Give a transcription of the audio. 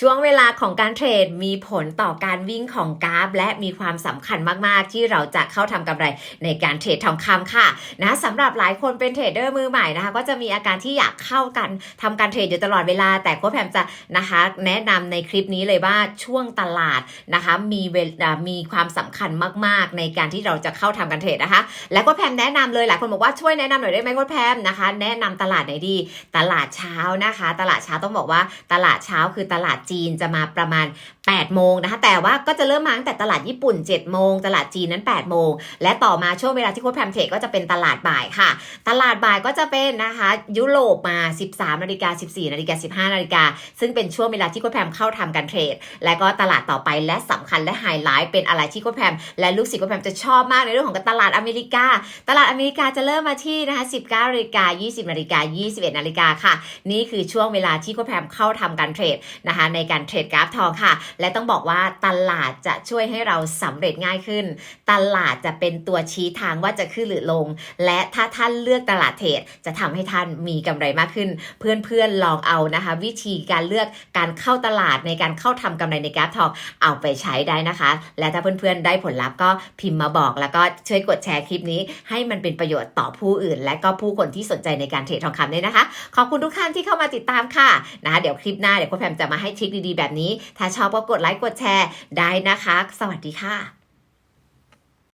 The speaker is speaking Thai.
ช่วงเวลาของการเทรดมีผลต่อการวิ่งของกราฟ และมีความสำคัญมาก ๆ ที่เราจะเข้าทำกำไรในการเทรดทองคำค่ะนะสำหรับหลายคนเป็นเทรดเดอร์มือใหม่นะคะ ก็จะมีอาการที่อยากเข้ากันทำการเทรดอยู่ตลอดเวลา แต่โค้ชแพมจะนะคะแนะนำในคลิปนี้เลยว่าช่วงตลาดนะคะมีเวลามีความสำคัญมาก ๆ ในการที่เราจะเข้าทำการเทรดนะคะ และโค้ชแพมแนะนำเลยหลายคนบอกว่าช่วยแนะนำหน่อยได้ไหมโค้ชแพมนะคะ แนะนำตลาดไหนดี ตลาดเช้านะคะ ตลาดเช้าต้องบอกว่าตลาดเช้าคือตลาดจีนจะมาประมาณ 8 โมงนะคะแต่ว่าก็จะเริ่มมาตั้งแต่ตลาดญี่ปุ่น 7 โมง ตลาดจีนนั้น 8 โมง และต่อมาช่วงเวลาที่โค้ชแพมเทรดก็จะเป็นตลาดบ่ายค่ะ ตลาดบ่ายก็จะเป็นนะคะยุโรปมา 13นาฬิกา14นาฬิกา15นาฬิกาซึ่งเป็นช่วงเวลาที่โค้ชแพมเข้าทำการเทรด และก็ตลาดต่อไปและสำคัญและไฮไลท์เป็นอะไรที่โค้ชแพมและลูกศิษย์โค้ชแพมจะชอบมากในเรื่องของตลาดอเมริกา ตลาดอเมริกาจะเริ่มมาที่นะคะ19นาฬิกา20นาฬิกา21นาฬิกาค่ะ นี่คือช่วงเวลาที่โค้ชแพมเข้าทำการเทรดนะคะในการเทรดกราฟทองค่ะ และต้องบอกว่าตลาดจะช่วยให้เราสำเร็จง่ายขึ้น ตลาดจะเป็นตัวชี้ทางว่าจะขึ้นหรือลง และถ้าท่านเลือกตลาดเทรดจะทำให้ท่านมีกำไรมากขึ้น เพื่อนๆลองเอานะคะ วิธีการเลือกการเข้าตลาดในการเข้าทำกำไรในกราฟทองเอาไปใช้ได้นะคะ และถ้าเพื่อนๆได้ผลลัพธ์ก็พิมพ์มาบอก แล้วก็ช่วยกดแชร์คลิปนี้ ให้มันเป็นประโยชน์ต่อผู้อื่น และก็ผู้คนที่สนใจในการเทรดทองคำด้วยนะคะ ขอบคุณทุกท่านที่เข้ามาติดตามค่ะนะคะเดี๋ยวคลิปหน้าเดี๋ยวค้ชแพมจะมาให้ทิริคดีๆ แบบนี้ ถ้าชอบก็กดไลค์กดแชร์ได้นะคะ สวัสดีค่ะ